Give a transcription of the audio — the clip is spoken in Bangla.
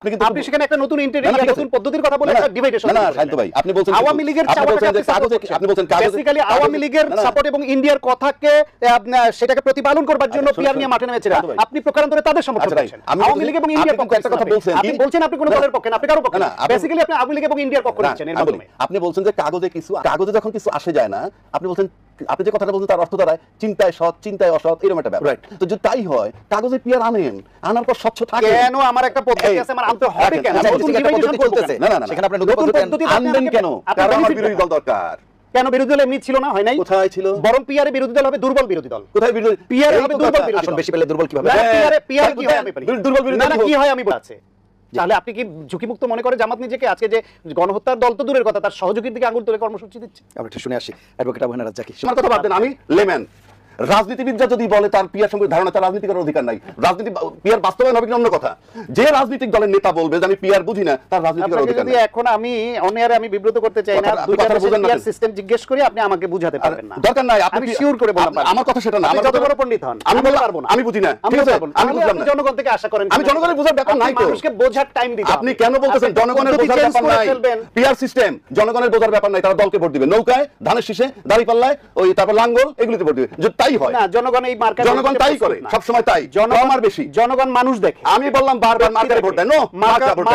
আপনি সেখানে একটা নতুন না, না, ইন্টারনেট ঠিক আছে। নতুন পদ্ধতির কথা বলে না, না, একটা ডিভাইডেশন না, না, ভাই, আপনি বলছেন আওয়ামী লীগের আপনি বলছেন যে আপনি support কাগজে- করছেন। আপনি বলছেন কাগজে- Basically কাগজে- আওয়ামী লীগের না, না, সাপোর্ট এবং ইন্ডিয়ার কথাকে সেটাকে প্রতিপালন করবার জন্য আচ্ছা, পিয়ার নিয়ে মাঠে নেমেছিলেন। আপনি প্রকারান্তরে তাদের সমর্থন আচ্ছা, করছেন। আওয়ামী লীগ এবং ইন্ডিয়ার পক্ষে একটা কথা বলছেন, আপনি বলছেন আপনি কোন দলের পক্ষে না, আপনি কারও পক্ষে না, বেসিক্যালি আওয়ামী লীগ এবং ইন্ডিয়ার পক্ষ নিচ্ছেন আপনি বলছেন যে কাগজে কিছু কাগজে যখন কিছু আসে যায় না আপনি বলছেন আপনি যে কথাটা বলছেন তার অর্থ দাঁড়ায় চিন্তায় সৎ চিন্তায় অসৎ এরকম একটা ব্যাপার। তো যদি তাই হয় কাগজে পিয়ার আনেন আনার পর স্বচ্ছ থাকে। কেন আমার একটা পদ্ধতি আছে আমার আনতে হবে কেন? আচ্ছা, নতুন আছে, পদ্ধতি চলতেছে। না, না, সেখানে আপনার নতুন পদ্ধতি আনবেন কেন? কারণ আমার বিরোধী দল দরকার। কেন বিরোধী দল এমনি ছিল না? হয় নাই? কোথায় ছিল? বরং পিয়ারে বিরোধী দল হবে দুর্বল বিরোধী দল। কোথায় বিরোধী? পিয়ারে হবে দুর্বল বিরোধী দল। বেশি পেলে দুর্বল কীভাবে? হ্যাঁ, পিয়ারে পিয়ারে কি হয় আমি পারি দুর্বল- বিরোধী দল কি হয় আমি আছে তাহলে আপনি কি ঝুঁকিমুক্ত মনে করে জামাত নিজেকে আজকে যে গণহত্যার দল তো দূরের কথা তার সহযোগীর দিকে আঙুল তুলে কর্মসূচি দিচ্ছে? আমরা একটু শুনে আসি অ্যাডভোকেট আবহানা রাজ্জাকি। আমার কথা বাদ দেন আমি লেম্যান রাজনীতিবিদরা যদি বলে তার পিয়ার সম্পর্কে ধারণা তার রাজনীতি করার অধিকার নাই। রাজনীতি পিয়ার বাস্তবায়ন হবে অন্য কথা? যে রাজনৈতিক দলের নেতা বলবে যে আমি পিয়ার বুঝি না তার রাজনীতি করার অধিকার নাই। এখন আমি অনেয়ারে আমি বিব্রত করতে চাই না কথাটা দেশের বোঝেন না সিস্টেম জিজ্ঞেস করি আপনি আমাকে বুঝাতে পারবেন না। দরকার নাই আপনি আমি শিওর করে বললাম। আপনি- আমার কথা সেটা না আমার যত বড় পণ্ডিত হন আমি আমি বললাম- পারব না। আমি বুঝি না ঠিক আছে আমি বুঝলাম না। জনগণ থেকে আশা করেন আমি জনগণের বোঝার ব্যাপার নাই তো। মানুষকে বোঝার টাইম দিতে আপনি কেন বলতেছেন জনগণের বোঝার ব্যাপার নাই? পিয়ার সিস্টেম জনগণের বোঝার ব্যাপার নাই। তারা দলকে ভোট দিবে। নৌকায় ধানের শীষে দাড়ি পাল্লায় ওই তারপর লাঙ্গল এগুলিতে ভোট দিবে। যদি তাই হয়। না জনগণ এই মার্কেট জনগণ তাই করে সব সময় তাই। জনগণ আমার বেশি। জনগণ মানুষ দেখে। আমি বললাম বারবার মার্কেটে ভোট দেয় নো মার্কা মার্কা ভোট দেয়